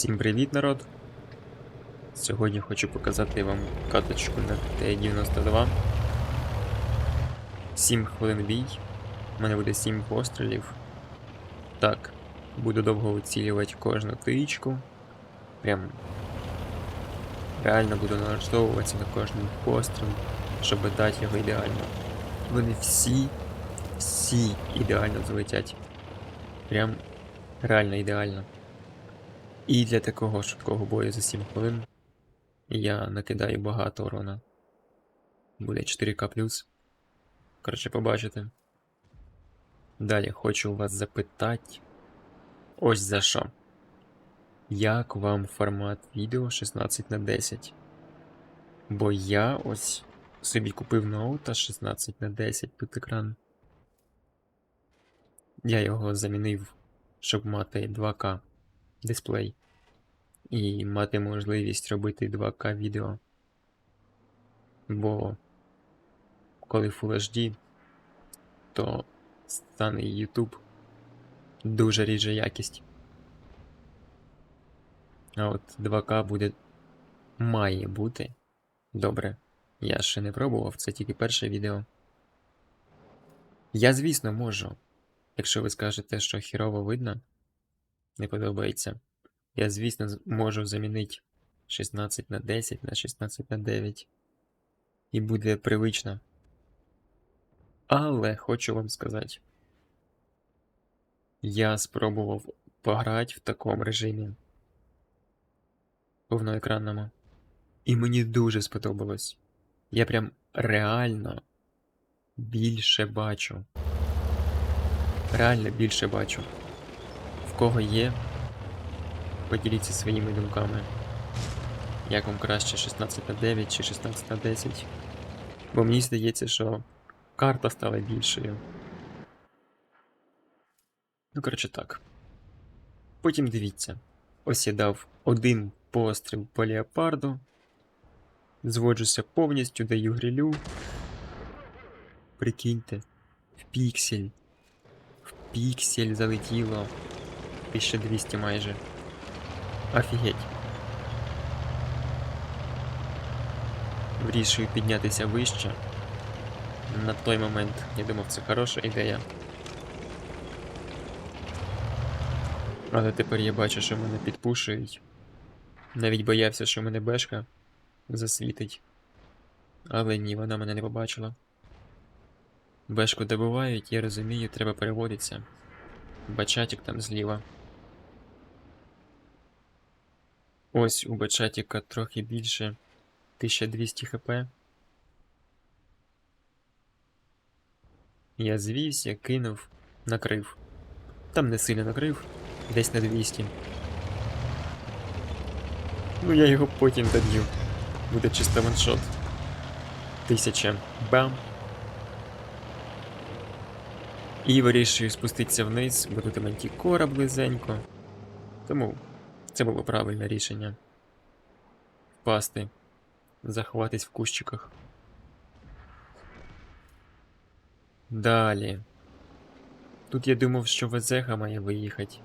Всім привіт, народ! Сьогодні хочу показати вам каточку на Т-92. 7 хвилин бій. У мене буде 7 пострілів. Так, буду довго оцілювати кожну тичку. Прям реально буду налаштовуватися на кожний постріл, щоб дати його ідеально. Вони всі, всі ідеально залетять. Прям реально ідеально. І для такого швидкого бою за 7 хвилин я накидаю багато урона. Буде 4К. Коротше, побачите. Далі хочу вас запитати. Ось за що. Як вам формат відео 16 на 10? Бо я ось собі купив ноута 16 на 10 тут екран. Я його замінив, щоб мати 2К дисплей і мати можливість робити 2К відео. Бо коли Full HD, то стане YouTube дуже ріже якість. А от 2К буде має бути добре. Я ще не пробував, це тільки перше відео. Я, звісно, можу. Якщо ви скажете, що хірово видно, не подобається. Я, звісно, можу замінити 16 на 10 на 16 на 9. І буде привично. Але хочу вам сказати. Я спробував пограти в такому режимі. Повноекранному. І мені дуже сподобалось. Я прям реально більше бачу. Реально більше бачу. Кого є, поділіться своїми думками. Як вам краще 16 на 9 чи 16 на 10? Бо мені здається, що карта стала більшою. Ну, коротше так. Потім дивіться. Ось я дав один постріл по леопарду. Зводжуся повністю, даю грилю. Прикиньте, в піксель. В піксель залетіло. 1200 майже. Офігеть. Вирішую піднятися вище. На той момент я думав, це хороша ідея. Але тепер я бачу, що мене підпушують. Навіть боявся, що мене бешка засвітить. Але ні, вона мене не побачила. Бешку добувають, я розумію, треба переводитися. Бачатик там зліва. Ось у Бачатіка трохи більше 1200 хп. Я звівся, кинув, накрив. Там не сильно накрив, десь на 200. Ну я його потім доб'ю. Буде чисто ваншот. Тисяча. Бам! І вирішую спуститися вниз, бо тут мантікора близенько. Тому це було правильне рішення. Впасти. Заховатись в кущиках. Далі. Тут я думав, що Везега має виїхати.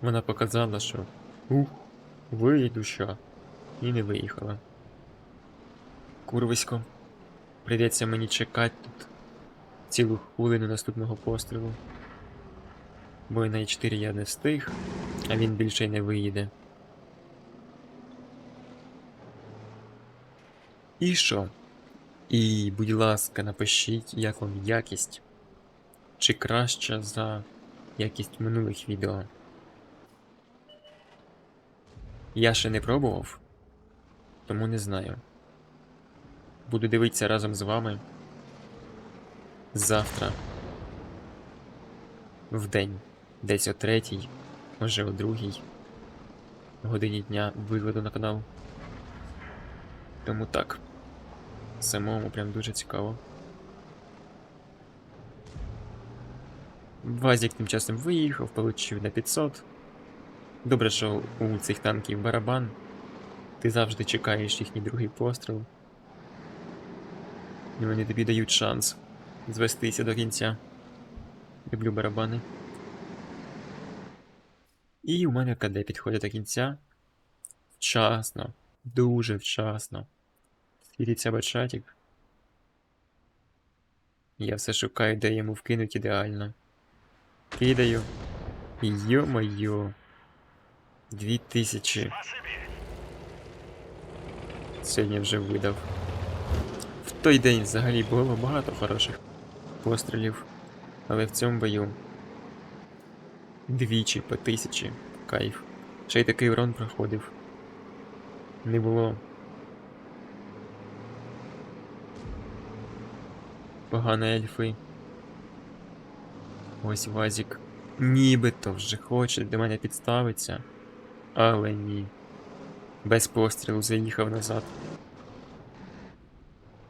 Вона показала, що ух, виїду що. І не виїхала. Курвисько. Прийдеться мені чекати тут цілу хвилину наступного пострілу. Бо на Е4 я не встиг, а він більше й не виїде. І що? І, будь ласка, напишіть, як вам якість. Чи краща за якість минулих відео. Я ще не пробував, тому не знаю. Буду дивитися разом з вами завтра в день, десь о третій, може о другій годині дня виведу на канал. Тому так. Самому прям дуже цікаво. Вазік тим часом виїхав, получив на 500. Добре, що у цих танків барабан. Ти завжди чекаєш їхній другий постріл. І вони тобі дають шанс звестися до кінця. Люблю барабани. І у мене КД підходить до кінця. Вчасно. Дуже вчасно. Світиться бачатик. Я все шукаю, де йому вкинуть ідеально. Кидаю. Йо-моє. Дві тисячі. Сьогодні вже видав. В той день взагалі було багато хороших пострілів, але в цьому бою двічі по тисячі. Кайф. Ще й такий урон проходив. Не було. Погано ельфи. Ось Вазік. Нібито вже хоче до мене підставитися. Але ні. Без пострілу заїхав назад.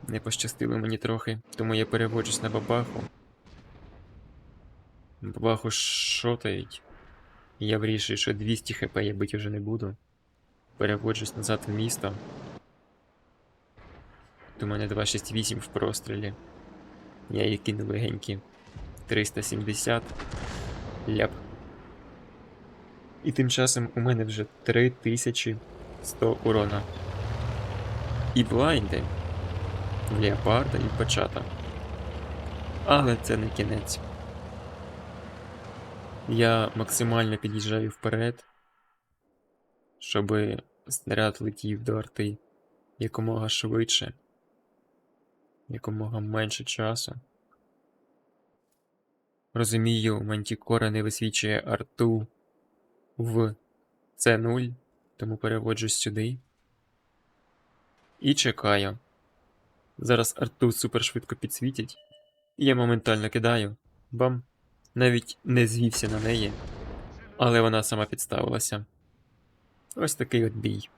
Не пощастило мені трохи, тому я переводжусь на бабаху. Бабаху шотають. Я вирішую, що 200 хп я бить уже не буду. Переводжусь назад в місто. У мене 268 в прострілі. Я її кину легенькі. 370. Ляп. І тим часом у мене вже 3100 урона. І блайнди в леопарда і в бачата. Але це не кінець. Я максимально під'їжджаю вперед, щоб снаряд летів до арти якомога швидше, якомога менше часу. Розумію, Мантікора не висвічує арту в C0, тому переводжусь сюди. І чекаю. Зараз арту супершвидко підсвітять. І я моментально кидаю. Бам! Навіть не звівся на неї. Але вона сама підставилася. Ось такий от бій.